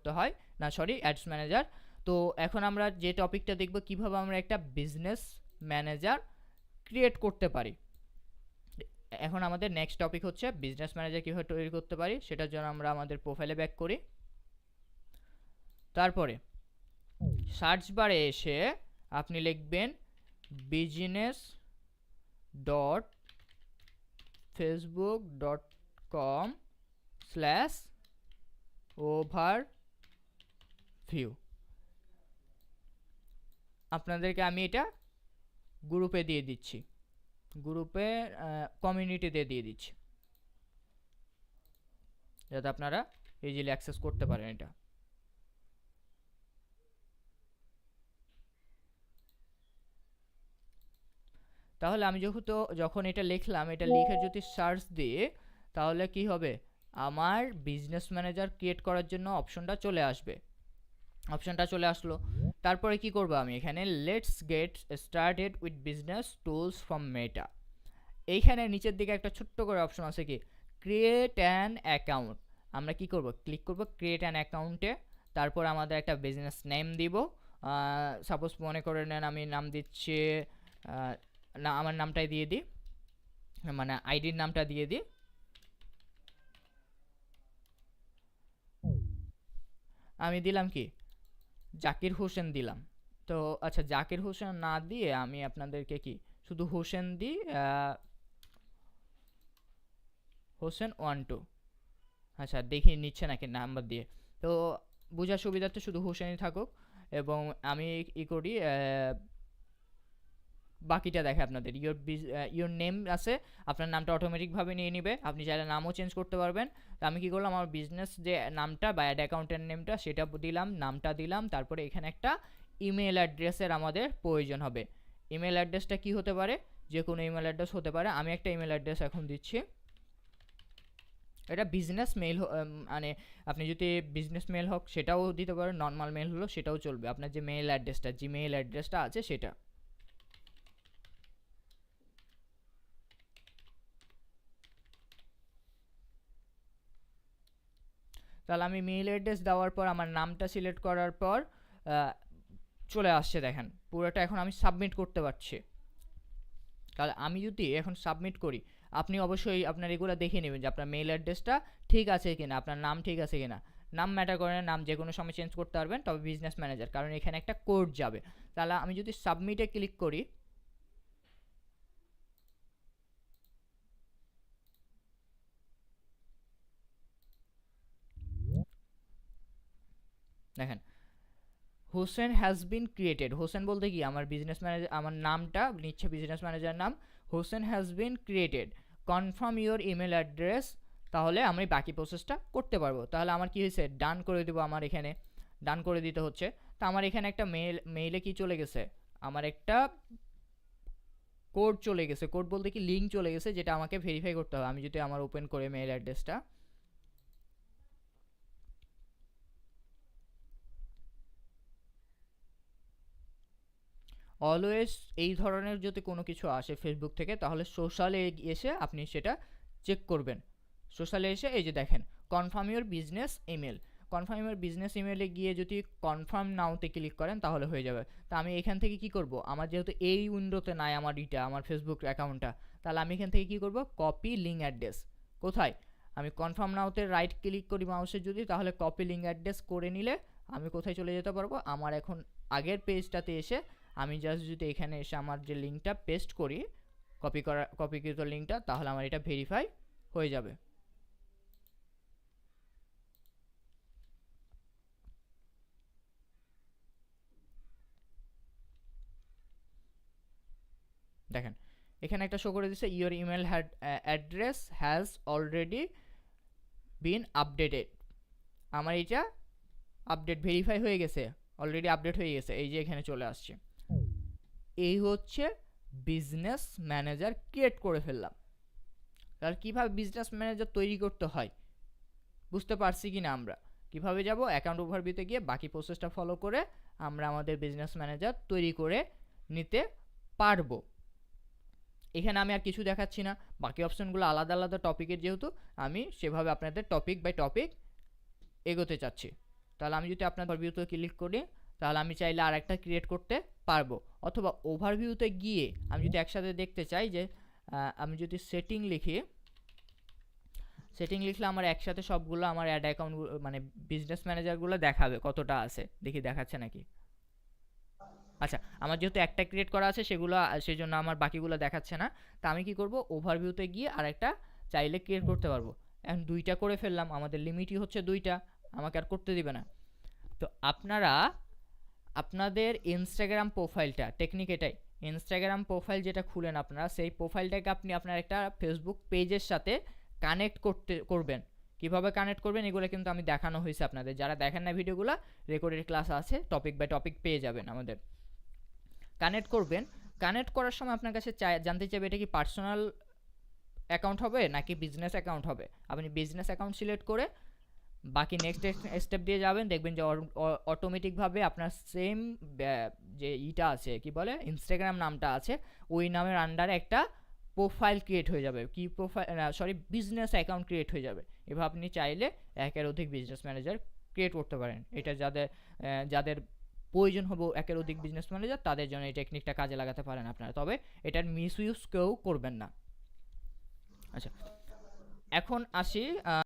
করতে হয়। না সরি অ্যাডস ম্যানেজার তো এখন আমরা যে টপিকটা দেখব, কীভাবে আমরা একটা বিজনেস ম্যানেজার ক্রিয়েট করতে পারি। এখন আমাদের নেক্সট টপিক হচ্ছে বিজনেস ম্যানেজার কীভাবে তৈরি করতে পারি, সেটার জন্য আমরা আমাদের প্রোফাইলে ব্যাক করি। তারপরে সার্চ বারে এসে আপনি লিখবেন business dot Facebook dot com slash overview আপনাদেরকে আমি এটা গ্রুপে দিয়ে দিচ্ছি। গ্রুপে কমিউনিটিতে দিয়ে দিচ্ছি। যাতে আপনারা ইজিলি অ্যাক্সেস করতে পারেন এটা। তাহলে আমি যেহেতু যখন এটা লিখলাম, এটা লিখে যদি সার্চ দিয়ে, তাহলে কি হবে? আমার বিজনেস ম্যানেজার ক্রিয়েট করার জন্য অপশনটা চলে আসবে। অপশনটা চলে আসলো। তারপরে কি করব আমি এখানে? Let's get started with business tools from Meta এইখানে নিচের দিকে একটা ছোট্ট করে অপশন আছে কি? ক্রিয়েট অ্যান অ্যাকাউন্ট আমরা কি করব? ক্লিক করব ক্রিয়েট অ্যান অ্যাকাউন্টে তারপর আমাদের একটা বিজনেস নেম দিব। সাপোজ মনে করে নেন আমি নাম দিচ্ছি না, আমার নামটাই দিয়ে দিই। মানে আইডির নামটা দিয়ে দিই। আমি দিলাম কি? জাকির হোসেন দিলাম। তো আচ্ছা জাকির হোসেন না দিয়ে আমি আপনাদেরকে কি, শুধু হোসেন দিই হোসেন ওয়ান টু আচ্ছা দেখি, নিচ্ছে নাকি নাম্বার দিয়ে। তো বোঝার সুবিধার্থে শুধু হোসেনই থাকুক এবং আমি ই করি বাকিটা দেখে আপনাদের। ইয়োর ইয়োর নেম আছে, আপনার নামটা অটোমেটিকভাবে নিয়ে নেবে, আপনি চাইলে নামও চেঞ্জ করতে পারবেন। তো আমি কী করলাম, আমার বিজনেস যে নামটা বা অ্যাড অ্যাকাউন্টের নেমটা সেটা দিলাম, নামটা দিলাম, তারপরে এখানে একটা ইমেল অ্যাড্রেসের আমাদের প্রয়োজন হবে। ইমেল অ্যাড্রেসটা কি হতে পারে? যে কোনো ইমেল অ্যাড্রেস হতে পারে। আমি একটা ইমেল অ্যাড্রেস এখন দিচ্ছি। এটা বিজনেস মেল মানে আপনি যদি বিজনেস মেল হোক, সেটাও দিতে পারেন নর্মাল মেল হলো সেটাও চলবে। আপনার যে মেল অ্যাড্রেসটা জিমেইল অ্যাড্রেসটা আছে সেটা। তাহলে আমি মেইল অ্যাড্রেস দেওয়ার পর, আমার নামটা সিলেক্ট করার পর চলে আসছে দেখেন। পুরোটা এখন আমি সাবমিট করতে পারছি। তাহলে আমি যদি এখন সাবমিট করি, আপনি অবশ্যই আপনার এগুলো দেখে নেবেন যে আপনার মেইল অ্যাড্রেসটা ঠিক আছে কিনা, আপনার নাম ঠিক আছে কিনা। নাম ম্যাটার করে না, নাম যে কোনো সময় চেঞ্জ করতে পারবেন, তবে বিজনেস ম্যানেজার কারণ এখানে একটা কোড যাবে। তাহলে আমি যদি সাবমিটে ক্লিক করি দেখেন, Hossain has been created Hossain বলতে কি? আমার বিজনেস ম্যানেজার আমার নামটা নিচ্ছে বিজনেস ম্যানেজার নাম। Hossain has been created confirm your email address তাহলে আমি বাকি প্রসেসটা করতে পারব। তাহলে আমার কি হয়েছে? ডান করে দেবো আমার এখানে। ডান করে দিতে হচ্ছে। তা আমার এখানে একটা মেল মেইলে কি চলে গেছে? আমার একটা কোড চলে গেছে। কোড বলতে কি? লিঙ্ক চলে গেছে, যেটা আমাকে ভেরিফাই করতে হবে। আমি যদি আমার ওপেন করে মেইল অ্যাড্রেসটা অলওয়েজ এই ধরনের যদি কোনো কিছু আসে ফেসবুক থেকে, তাহলে সোশ্যালে এসে আপনি সেটা চেক করবেন। সোশ্যালে এসে এই যে দেখেন confirm your business email confirm your business ইমেলে গিয়ে যদি কনফার্ম নাওতে ক্লিক করেন, তাহলে হয়ে যাবে। তা আমি এখান থেকে কি করব? আমার যেহেতু এই উইন্ডোতে নাই আমার ইটা আমার ফেসবুক অ্যাকাউন্টটা তাহলে আমি এখান থেকে কি করব? কপি লিঙ্ক অ্যাড্রেস কোথায়? আমি কনফার্ম নাওতে রাইট ক্লিক করি মাউসের যদি, তাহলে কপি লিঙ্ক অ্যাড্রেস করে নিলে আমি কোথায় চলে যেতে পারব? আমার এখন আগের পেজটাতে এসে আমি জাস্ট যদি এখানে এসে আমার যে লিঙ্কটা পেস্ট করি কপি করা কপিকৃত লিঙ্কটা, তাহলে আমার এটা ভেরিফাই হয়ে যাবে। দেখেন, এখানে একটা শো করে দিচ্ছে your email had address has already been updated আমার এটা আপডেট ভেরিফাই হয়ে গেছে অলরেডি আপডেট হয়ে গেছে, এই যে এখানে চলে আসছে। এই হচ্ছে বিজনেস ম্যানেজার ক্রিয়েট করে ফেললাম। তাহলে কীভাবে বিজনেস ম্যানেজার তৈরি করতে হয়? বুঝতে পারছি কি না আমরা? কীভাবে যাব? অ্যাকাউন্ট ওভারভিউতে গিয়ে বাকি প্রসেসটা ফলো করে আমরা আমাদের বিজনেস ম্যানেজার তৈরি করে নিতে পারব। এখানে আমি আর কিছু দেখাচ্ছি না। বাকি অপশনগুলো আলাদা আলাদা টপিকের যেহেতু, আমি সেভাবে আপনাদের টপিক বাই টপিক এগোতে চাচ্ছি। তাহলে আমি যদি আপনার ওভারভিউতে ক্লিক করি তাহলে আমি চাইলে আর একটা ক্রিয়েট করতে পারব। অথবা ওভারভিউতে গিয়ে আমি যদি একসাথে দেখতে চাই যে আমি যদি সেটিং লিখি সেটিং লিখলে আমার একসাথে সবগুলো আমার অ্যাড অ্যাকাউন্ট মানে বিজনেস ম্যানেজারগুলো দেখাবে কতটা আছে। দেখি দেখাচ্ছে নাকি? আচ্ছা আমার যেহেতু একটা ক্রিয়েট করা আছে সেগুলো সেই জন্য আমার বাকিগুলো দেখাচ্ছে না। তা আমি কি করব? ওভারভিউতে গিয়ে আরেকটা চাইলে ক্রিয়েট করতে পারব। এখন দুইটা করে ফেললাম, আমাদের লিমিটই হচ্ছে দুইটা, আমাকে আর করতে দিবে না। তো আপনারা আপনাদের ইনস্টাগ্রাম প্রোফাইলটা টেকনিক এটাই ইনস্টাগ্রাম প্রোফাইল যেটা খুলেন আপনারা, সেই প্রোফাইলটাকে আপনি আপনার একটা ফেসবুক পেজের সাথে কানেক্ট করতে, করবেন। কীভাবে কানেক্ট করবেন, এগুলো কিন্তু আমি দেখানো হয়েছে আপনাদের। যারা দেখেন না ভিডিওগুলো রেকর্ডেড ক্লাস আছে টপিক বাই টপিক পেয়ে যাবেন আমাদের। কানেক্ট করবেন। কানেক্ট করার সময় আপনার কাছে চাই, জানতে চাইবে এটা কি পার্সোনাল অ্যাকাউন্ট হবে নাকি বিজনেস অ্যাকাউন্ট হবে? আপনি বিজনেস অ্যাকাউন্ট সিলেক্ট করে বাকি নেক্সট স্টেপ দিয়ে যাবেন, দেখবেন যে অটোমেটিকভাবে আপনার সেম যে ইটা আছে, কি বলে ইনস্টাগ্রাম নামটা আছে, ওই নামের আন্ডারে একটা প্রোফাইল ক্রিয়েট হয়ে যাবে। কি profile sorry business account create হয়ে যাবে। এভাবে আপনি চাইলে একের অধিক বিজনেস ম্যানেজার ক্রিয়েট করতে পারেন। এটা যাদের যাদের প্রয়োজন হবে একের অধিক বিজনেস ম্যানেজার তাদের জন্য এই টেকনিকটা কাজে লাগাতে পারেন আপনারা। তবে এটার মিস ইউজ কেউ করবেন না। আচ্ছা এখন আসি